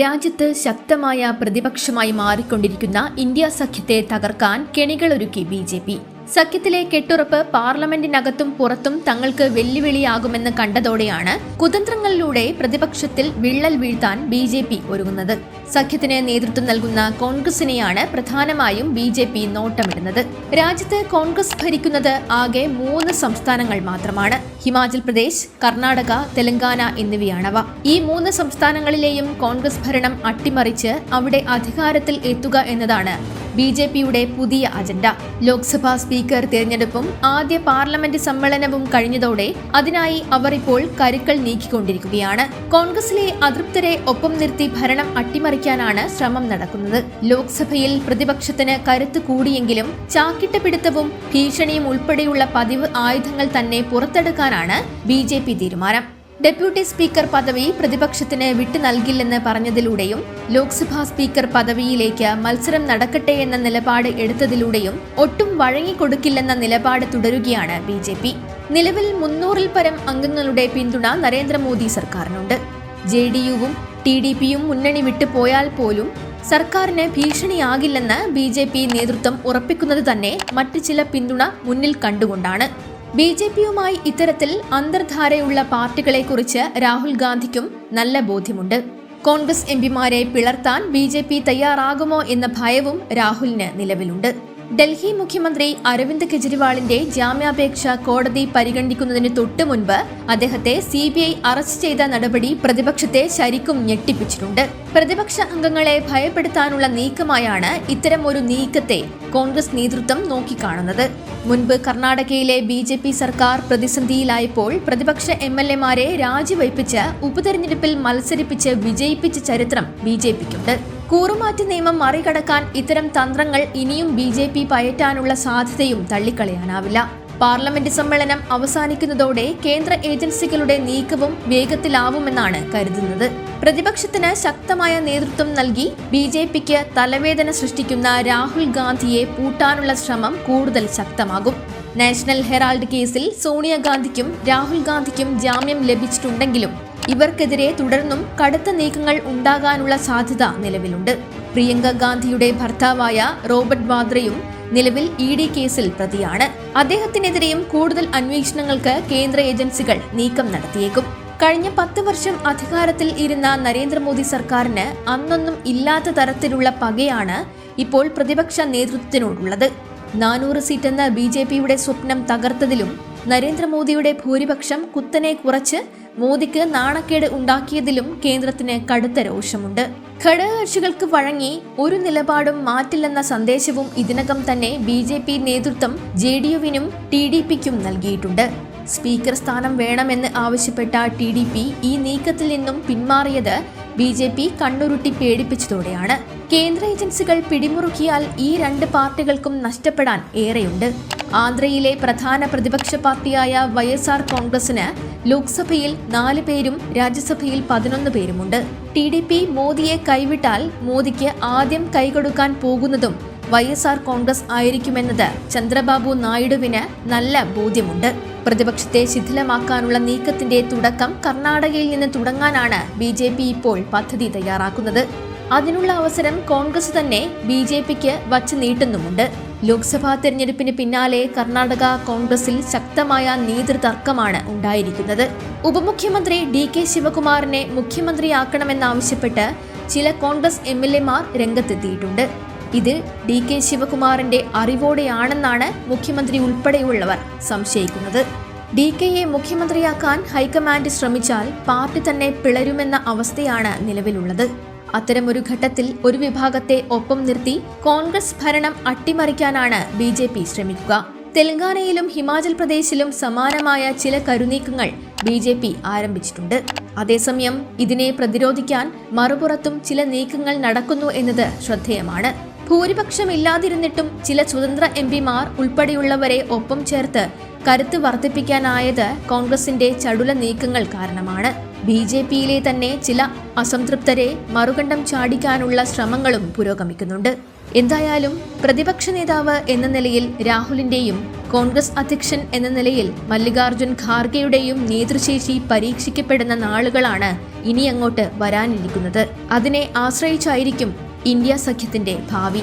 രാജ്യത്ത് ശക്തമായ പ്രതിപക്ഷമായി മാറിക്കൊണ്ടിരിക്കുന്ന ഇന്ത്യ സഖ്യത്തെ തകർക്കാൻ കെണികളൊരുക്കി ബി ജെ പി. സഖ്യത്തിലെ കെട്ടുറപ്പ് പാർലമെന്റിനകത്തും പുറത്തും തങ്ങൾക്ക് വെല്ലുവിളിയാകുമെന്ന് കണ്ടതോടെയാണ് കുതന്ത്രങ്ങളിലൂടെ പ്രതിപക്ഷത്തിൽ വിള്ളൽ വീഴ്ത്താൻ ബി ജെ പി ഒരുങ്ങുന്നത്. സഖ്യത്തിന് നേതൃത്വം നൽകുന്ന കോൺഗ്രസിനെയാണ് പ്രധാനമായും ബി ജെ പി നോട്ടമിടുന്നത്. രാജ്യത്ത് കോൺഗ്രസ് ഭരിക്കുന്നത് ആകെ മൂന്ന് സംസ്ഥാനങ്ങൾ മാത്രമാണ്. ഹിമാചൽ പ്രദേശ് കർണാടക തെലങ്കാന എന്നിവയാണവ. ഈ മൂന്ന് സംസ്ഥാനങ്ങളിലെയും കോൺഗ്രസ് ഭരണം അട്ടിമറിച്ച് അവിടെ അധികാരത്തിൽ എത്തുക എന്നതാണ് ബി ജെ പിയുടെ പുതിയ അജണ്ട. ലോക്സഭാ സ്പീക്കർ തിരഞ്ഞെടുപ്പും ആദ്യ പാർലമെന്റ് സമ്മേളനവും കഴിഞ്ഞതോടെ അതിനായി അവർ ഇപ്പോൾ കരുക്കൾ നീക്കിക്കൊണ്ടിരിക്കുകയാണ്. കോൺഗ്രസിലെ അതൃപ്തരെ ഒപ്പം നിർത്തി ഭരണം അട്ടിമറിക്കാനാണ് ശ്രമം നടക്കുന്നത്. ലോക്സഭയിൽ പ്രതിപക്ഷത്തിന് കരുത്ത് കൂടിയെങ്കിലും ചാക്കിട്ട പിടുത്തവും ഭീഷണിയും ഉൾപ്പെടെയുള്ള പതിവ് ആയുധങ്ങൾ തന്നെ പുറത്തെടുക്കാനാണ് ബി തീരുമാനം. ഡെപ്യൂട്ടി സ്പീക്കർ പദവി പ്രതിപക്ഷത്തിന് വിട്ടു നൽകില്ലെന്ന് പറഞ്ഞതിലൂടെയും ലോക്സഭാ സ്പീക്കർ പദവിയിലേക്ക് മത്സരം നടക്കട്ടെ എന്ന നിലപാട് എടുത്തതിലൂടെയും ഒട്ടും വഴങ്ങിക്കൊടുക്കില്ലെന്ന നിലപാട് തുടരുകയാണ് ബി ജെ പി. നിലവിൽ മുന്നൂറിൽ പരം അംഗങ്ങളുടെ പിന്തുണ നരേന്ദ്രമോദി സർക്കാരിനുണ്ട്. ജെ ഡി യുവും ടി ഡി പിയും മുന്നണി വിട്ടുപോയാൽ പോലും സർക്കാരിന് ഭീഷണിയാകില്ലെന്ന് ബി ജെ പി നേതൃത്വം ഉറപ്പിക്കുന്നത് തന്നെ മറ്റ് ചില പിന്തുണ മുന്നിൽ കണ്ടുകൊണ്ടാണ്. ബി ജെ പിയുമായി ഇത്തരത്തിൽ അന്തർധാരയുള്ള പാർട്ടികളെക്കുറിച്ച് രാഹുൽ ഗാന്ധിക്കും നല്ല ബോധ്യമുണ്ട്. കോൺഗ്രസ് എംപിമാരെ പിളർത്താൻ ബി തയ്യാറാകുമോ എന്ന ഭയവും രാഹുലിന് നിലവിലുണ്ട്. ഡൽഹി മുഖ്യമന്ത്രി അരവിന്ദ് കെജ്രിവാളിന്റെ ജാമ്യാപേക്ഷ കോടതി പരിഗണിക്കുന്നതിന് തൊട്ടു മുൻപ് അദ്ദേഹത്തെ സി ബി ഐ അറസ്റ്റ് ചെയ്ത നടപടി പ്രതിപക്ഷത്തെ ശരിക്കും ഞെട്ടിപ്പിച്ചിട്ടുണ്ട്. പ്രതിപക്ഷ അംഗങ്ങളെ ഭയപ്പെടുത്താനുള്ള നീക്കമായാണ് ഇത്തരം ഒരു നീക്കത്തെ കോൺഗ്രസ് നേതൃത്വം നോക്കിക്കാണുന്നത്. മുൻപ് കർണാടകയിലെ ബി ജെ പി സർക്കാർ പ്രതിസന്ധിയിലായപ്പോൾ പ്രതിപക്ഷ എം എൽ എമാരെ രാജിവയ്പ്പിച്ച് ഉപതെരഞ്ഞെടുപ്പിൽ മത്സരിപ്പിച്ച് വിജയിപ്പിച്ച ചരിത്രം ബി ജെ പിക്കുണ്ട്. കൂറുമാറ്റ നിയമം മറികടക്കാൻ ഇത്തരം തന്ത്രങ്ങൾ ഇനിയും ബി ജെ പി പയറ്റാനുള്ള സാധ്യതയും തള്ളിക്കളയാനാവില്ല. പാർലമെന്റ് സമ്മേളനം അവസാനിക്കുന്നതോടെ കേന്ദ്ര ഏജൻസികളുടെ നീക്കവും വേഗത്തിലാവുമെന്നാണ് കരുതുന്നത്. പ്രതിപക്ഷത്തിന് ശക്തമായ നേതൃത്വം നൽകി ബി ജെ പിക്ക് തലവേദന സൃഷ്ടിക്കുന്ന രാഹുൽ ഗാന്ധിയെ പൂട്ടാനുള്ള ശ്രമം കൂടുതൽ ശക്തമാകും. നാഷണൽ ഹെറാൾഡ് കേസിൽ സോണിയാഗാന്ധിക്കും രാഹുൽ ഗാന്ധിക്കും ജാമ്യം ലഭിച്ചിട്ടുണ്ടെങ്കിലും ഇവർക്കെതിരെ തുടർന്നും കടുത്ത നീക്കങ്ങൾ ഉണ്ടാകാനുള്ള സാധ്യത നിലവിലുണ്ട്. പ്രിയങ്ക ഗാന്ധിയുടെ ഭർത്താവായ റോബർട്ട് വാദ്രയും നിലവിൽ ഇ ഡി കേസിൽ പ്രതിയാണ്. അദ്ദേഹത്തിനെതിരെയും കൂടുതൽ അന്വേഷണങ്ങൾക്ക് കേന്ദ്ര ഏജൻസികൾ നീക്കം നടത്തിയേക്കും. കഴിഞ്ഞ പത്ത് വർഷം അധികാരത്തിൽ ഇരുന്ന നരേന്ദ്രമോദി സർക്കാരിന് അന്നൊന്നും ഇല്ലാത്ത തരത്തിലുള്ള പകയാണ് ഇപ്പോൾ പ്രതിപക്ഷ നേതൃത്വത്തിനോടുള്ളത്. നാനൂറ് സീറ്റെന്ന ബി ജെ പിയുടെ സ്വപ്നം തകർത്തതിലും നരേന്ദ്രമോദിയുടെ ഭൂരിപക്ഷം കുത്തനെ കുറച്ച് മോദിക്ക് നാണക്കേട് ഉണ്ടാക്കിയതിലും കേന്ദ്രത്തിന് കടുത്ത രോഷമുണ്ട്. ഘടകകക്ഷികൾക്ക് വഴങ്ങി ഒരു നിലപാടും മാറ്റില്ലെന്ന സന്ദേശവും ഇതിനകം തന്നെ ബി ജെ പി നേതൃത്വം ജെ ഡി യുവിനും ടി ഡി പിക്കും നൽകിയിട്ടുണ്ട്. സ്പീക്കർ സ്ഥാനം വേണമെന്ന് ആവശ്യപ്പെട്ട ടി ഡി പി ഈ നീക്കത്തിൽ നിന്നും പിന്മാറിയത് ബി ജെ പി കണ്ണുരുട്ടി പേടിപ്പിച്ചതോടെയാണ്. കേന്ദ്ര ഏജൻസികൾ പിടിമുറുക്കിയാൽ ഈ രണ്ട് പാർട്ടികൾക്കും നഷ്ടപ്പെടാൻ ഏറെയുണ്ട്. ആന്ധ്രയിലെ പ്രധാന പ്രതിപക്ഷ പാർട്ടിയായ വൈ എസ് ആർ കോൺഗ്രസിന് ലോക്സഭയിൽ നാല് പേരും രാജ്യസഭയിൽ പതിനൊന്ന് പേരുമുണ്ട്. ടി ഡി പി മോദിയെ കൈവിട്ടാൽ മോദിക്ക് ആദ്യം കൈകൊടുക്കാൻ പോകുന്നതും വൈ എസ് ആർ കോൺഗ്രസ് ആയിരിക്കുമെന്നത് ചന്ദ്രബാബു നായിഡുവിന് നല്ല ബോധ്യമുണ്ട്. പ്രതിപക്ഷത്തെ ശിഥിലമാക്കാനുള്ള നീക്കത്തിന്റെ തുടക്കം കർണാടകയിൽ നിന്ന് തുടങ്ങാനാണ് ബി ജെ പി ഇപ്പോൾ പദ്ധതി തയ്യാറാക്കുന്നത്. അതിനുള്ള അവസരം കോൺഗ്രസ് തന്നെ ബി ജെ പിക്ക് വച്ച് നീട്ടുന്നുമുണ്ട്. ലോക്സഭാ തെരഞ്ഞെടുപ്പിന് പിന്നാലെ കർണാടക കോൺഗ്രസിൽ ശക്തമായ നേതൃതർക്കമാണ് ഉണ്ടായിരിക്കുന്നത്. ഉപമുഖ്യമന്ത്രി ഡി കെ ശിവകുമാറിനെ മുഖ്യമന്ത്രിയാക്കണമെന്നാവശ്യപ്പെട്ട് ചില കോൺഗ്രസ് എം എൽ എമാർ രംഗത്തെത്തിയിട്ടുണ്ട്. ഇത് ഡി കെ ശിവകുമാറിന്റെ അറിവോടെയാണെന്നാണ് മുഖ്യമന്ത്രി ഉൾപ്പെടെയുള്ളവർ സംശയിക്കുന്നത്. ഡി കെയെ മുഖ്യമന്ത്രിയാക്കാൻ ഹൈക്കമാൻഡ് ശ്രമിച്ചാൽ പാർട്ടി തന്നെ പിളരുമെന്ന അവസ്ഥയാണ് നിലവിലുള്ളത്. അത്തരമൊരു ഘട്ടത്തിൽ ഒരു വിഭാഗത്തെ ഒപ്പം നിർത്തി കോൺഗ്രസ് ഭരണം അട്ടിമറിക്കാനാണ് ബി ജെ പി ശ്രമിക്കുക. തെലങ്കാനയിലും ഹിമാചൽ പ്രദേശിലും സമാനമായ ചില കരുനീക്കങ്ങൾ ബി ജെ പി ആരംഭിച്ചിട്ടുണ്ട്. അതേസമയം ഇതിനെ പ്രതിരോധിക്കാൻ മറുപുറത്തും ചില നീക്കങ്ങൾ നടക്കുന്നു എന്നത് ശ്രദ്ധേയമാണ്. ഭൂരിപക്ഷമില്ലാതിരുന്നിട്ടും ചില സ്വതന്ത്ര എം പിമാർ ഉൾപ്പെടെയുള്ളവരെ ഒപ്പം ചേർത്ത് കരുത്ത് വർദ്ധിപ്പിക്കാനായത് കോൺഗ്രസിന്റെ ചടുല നീക്കങ്ങൾ കാരണമാണ്. ബി ജെ പിയിലെ തന്നെ ചില അസംതൃപ്തരെ മറുകണ്ഠം ചാടിക്കാനുള്ള ശ്രമങ്ങളും പുരോഗമിക്കുന്നുണ്ട്. എന്തായാലും പ്രതിപക്ഷ നേതാവ് എന്ന നിലയിൽ രാഹുലിന്റെയും കോൺഗ്രസ് അധ്യക്ഷൻ എന്ന നിലയിൽ മല്ലികാർജുൻ ഖാർഗെയുടെയും നേതൃശേഷി പരീക്ഷിക്കപ്പെടുന്ന നാളുകളാണ് ഇനി അങ്ങോട്ട് വരാനിരിക്കുന്നത്. അതിനെ ആശ്രയിച്ചായിരിക്കും ഇന്ത്യ സഖ്യത്തിന്റെ ഭാവി.